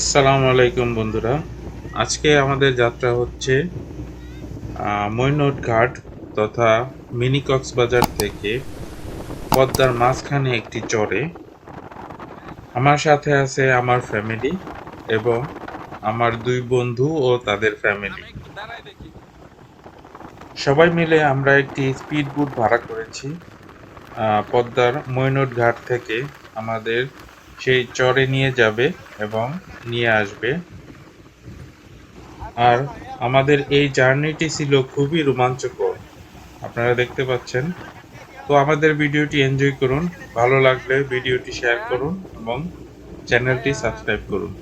আসসালামু আলাইকুম বন্ধুরা। আজকে আমাদের যাত্রা হচ্ছে ঘাট তথা মিনি কক্সবাজার থেকে পদ্মার মাঝখানে একটি চরে। আমার সাথে আছে আমার ফ্যামিলি এবং আমার দুই বন্ধু ও তাদের ফ্যামিলি। সবাই মিলে আমরা একটি স্পিড বোট ভাড়া করেছি পদ্মার ঘাট থেকে আমাদের সেই চরে নিয়ে যাবে এবং নিয়ে আসবে। আর আমাদের এই জার্নিটি ছিল খুবই রোমাঞ্চকর। আপনারা দেখতে পাচ্ছেন। তো আমাদের ভিডিওটি এনজয় করুন। ভালো লাগলে ভিডিওটি শেয়ার করুন এবং চ্যানেলটি সাবস্ক্রাইব করুন।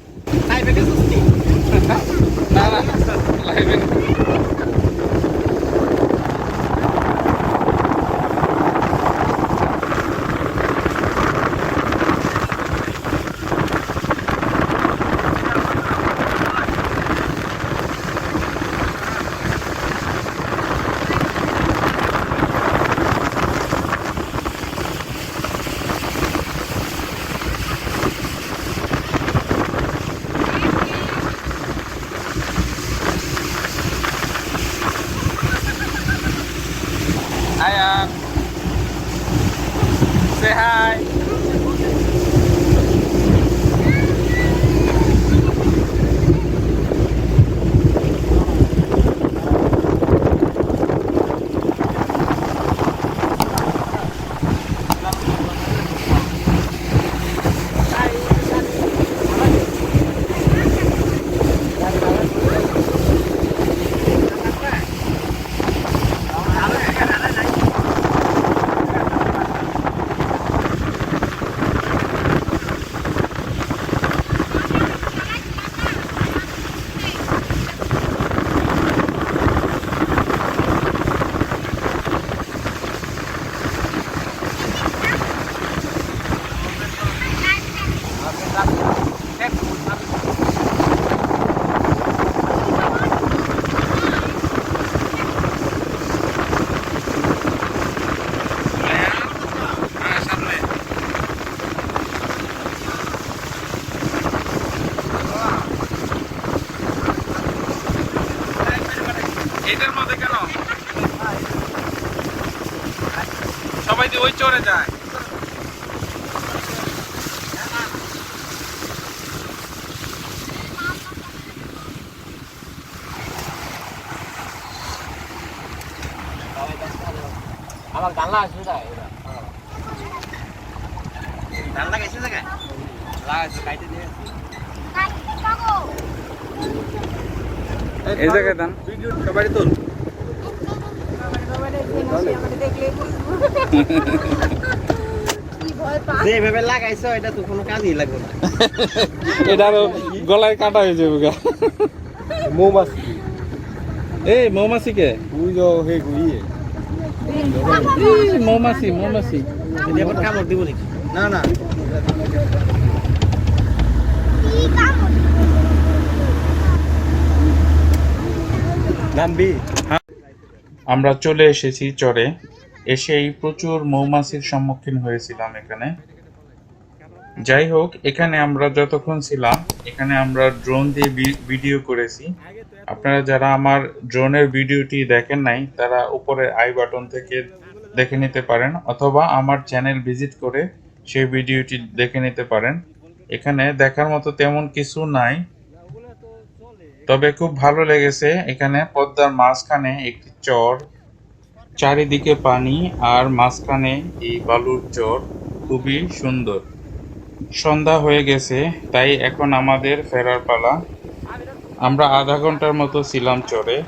এটার মধ্যে কেন? সবাই যে ওই চড়ে যায়। আমার গান লাগাইছে না এটা ধান লাগাইছে জায়গায় লাগাইছে গাইতে দিয়ে এই জায়গায় যেভাবে লাগাইছো এটা তো কোনো কাজই লাগবে না। এটা গলায় কাটা হয়ে যাবে গা। মৌমাছি। এই মৌমাছি কে? তুই তো হে গুইয়ে মৌমাছি মৌমাছি। কামড় দিব নাকি? না না। আমরা চলে এসেছি চরে। এসেই প্রচুর মৌমাছির সম্মুখীন হয়েছিলাম এখানে। যাই হোক, এখানে আমরা যতক্ষণ ছিলাম, এখানে আমরা ড্রোন দিয়ে ভিডিও করেছি। আপনারা যারা আমার ড্রোনের ভিডিওটি দেখেন নাই, তারা উপরে আই বাটন থেকে দেখে নিতে পারেন, অথবা আমার চ্যানেল ভিজিট করে সেই ভিডিওটি দেখে নিতে পারেন। এখানে দেখার মতো তেমন কিছু নাই। তবে খুব ভালো লেগেছে। এখানে পদ্মার মাঝখানে একটি চর, চারিদিকে পানি, আর মাঝখানে এই বালুর চর। খুবই সুন্দর। সন্ধ্যা হয়ে গেছে, তাই এখন আমাদের ফেরার পালা। আমরা আধা ঘণ্টার মতো ছিলাম চরে।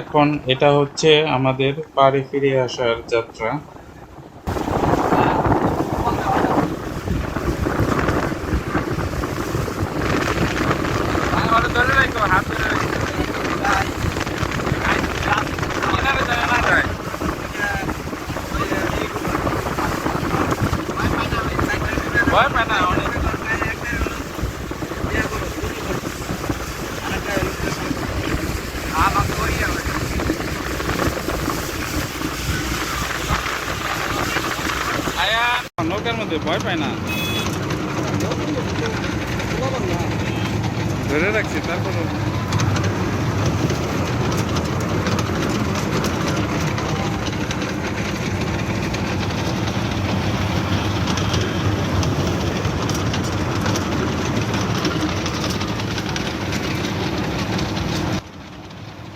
এখন এটা হচ্ছে আমাদের বাড়ি ফিরে আসার যাত্রা আমারে ধরে রাখো হাত ধরে রাখো কিনারে যায় না যায় ভয় পায় না অনেক আয়ান নৌকার মধ্যে ভয় পায় না। ধরে রাখছি তারপরে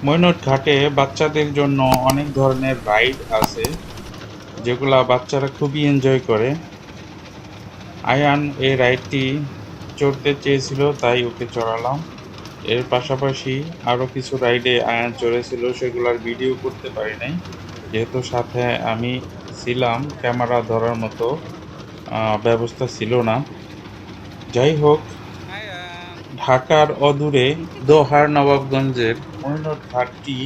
মৈনট ঘাটে বাচ্চাদের জন্য অনেক ধরনের রাইড আছে, যেগুলা বাচ্চারা খুবই এনজয় করে। আয়ান এই রাইডটি চড়তে চেয়েছিল, তাই ওকে চড়ালাম। এর পাশাপাশি আরও কিছু রাইডে আয়ান চড়েছিল, সেগুলোর ভিডিও করতে পারি নাই। যেহেতু সাথে আমি ছিলাম, ক্যামেরা ধরার মতো ব্যবস্থা ছিল না। যাই হোক, ঢাকার অদূরে দোহার নবাবগঞ্জের মৈনট ঘাটটি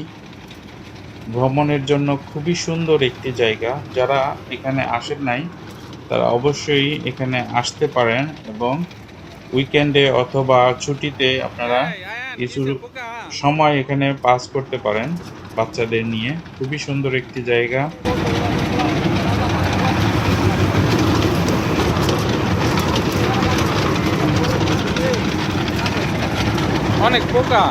ভ্রমণের জন্য খুবই সুন্দর একটি জায়গা। যারা এখানে আসেন নাই তারা অবশ্যই এখানে আসতে পারেন এবং উইকেন্ডে অথবা ছুটিতে আপনারা কিছু সময় এখানে পাস করতে পারেন বাচ্চাদের নিয়ে। খুবই সুন্দর একটি জায়গা। অনেক পোকা।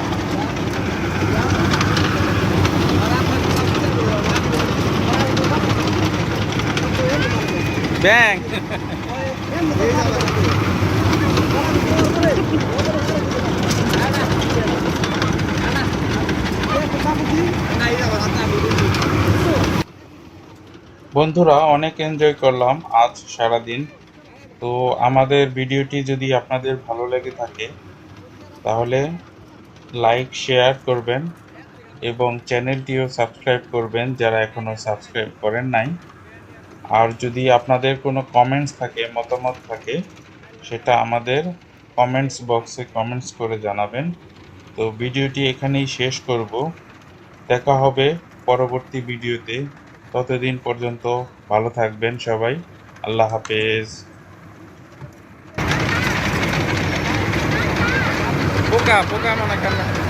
ব্যাং। বন্ধুরা, অনেক এনজয় করলাম আজ সারাদিন। তো আমাদের ভিডিওটি যদি আপনাদের ভালো লেগে থাকে, তাহলে লাইক শেয়ার করবেন এবং চ্যানেলটিও সাবস্ক্রাইব করবেন যারা এখনও সাবস্ক্রাইব করেন নাই। আর যদি আপনাদের কোনো কমেন্টস থাকে, মতামত থাকে, সেটা আমাদের কমেন্টস বক্সে কমেন্টস করে জানাবেন। তো ভিডিওটি এখানেই শেষ করব। দেখা হবে পরবর্তী ভিডিওতে। ততদিন পর্যন্ত ভালো থাকবেন সবাই। আল্লাহ হাফেজ। পোকা পোকা মনে করেন